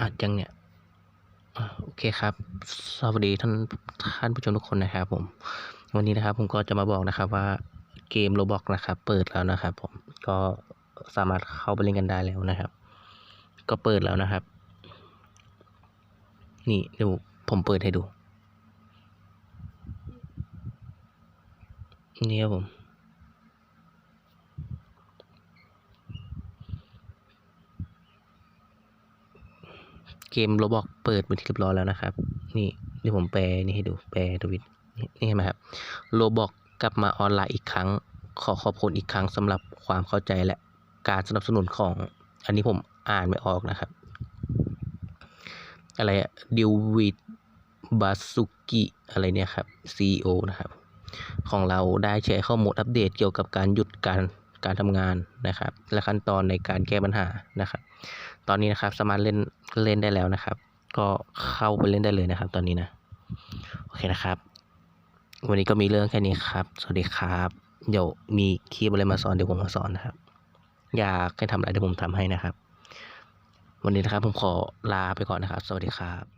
อัดยังเนี่ยโอเคครับ สวัสดีท่านท่านผู้ชมทุกคนนะครับผม วันนี้นะครับ ผมก็จะมาบอกนะครับว่าเกมโรบอกนะครับ เปิดแล้วนะครับ ผมก็สามารถเข้าไปเล่นกันได้แล้วนะครับ ก็เปิดแล้วนะครับ นี่เดี๋ยวผมเปิดให้ดู นี่ครับผม เก มโรบอกเปิดเป็นที่เรียบร้อยแล้วนะครับ นี่เดี๋ยวผมแปลนี่ให้ดูแปลทวิตนี่เห็นไหมครับโรบอกกลับมาออนไลน์อีกครั้ง ขอขอบคุณอีกครั้งสำหรับความเข้าใจและการสนับสนุนของ อันนี้ผมอ่านไม่ออกนะครับ อะไรอะดิววิดบาสุกิอะไรเนี่ยครับ CEO นะครับ ของเราได้แชร์ข้อมูลอัปเดตเกี่ยวกับการหยุดการ การทำงานนะครับ และขั้นตอนในการแก้ปัญหานะครับ ตอนนี้นะครับสามารถเล่นเล่นได้แล้วนะครับ ก็เข้าไปเล่นได้เลยนะครับ ตอนนี้นะโอเคนะครับ วันนี้ก็มีเรื่องแค่นี้ครับ สวัสดีครับเดี๋ยวมีคลิปอะไรมาสอนเดี๋ยวผมมาสอนนะครับ อยากให้ทำอะไรเดี๋ยวผมทำให้นะครับ วันนี้นะครับผมขอลาไปก่อนนะครับ สวัสดีครับ